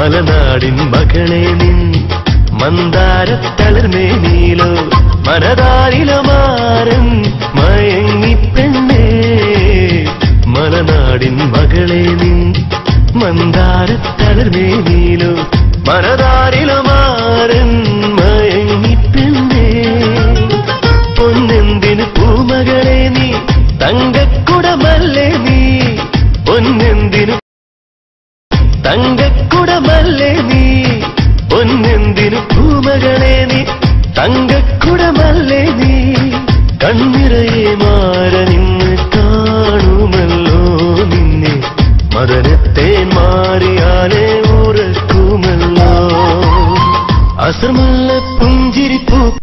മലനാടിൻ മകളെ നിൻ മന്ദാര തളർന്നേ നീലോ മനതാരിലമാരൻ മയങ്ങി പെണ്ണേ. മലനാടിൻ മകളെ നിൻ മന്ദാര തളർന്നേ നീലോ മനതാരിലമാരൻ മയങ്ങി പെണ്ണേ. പൊന്നെന്തിന് പൂമകളെ നീ തങ്കക്കുടമല്ലേ നീ? പൊന്നെന്തിന് തങ്കക്കുടമ കണ്ണിറയെ മാര നിന്ന് കാണുമല്ലോ നിന്നെ. മദനത്തെ മാറിയാലേ ഉറക്കുമല്ലോ. അസമല്ല പുഞ്ചിരിപ്പൂ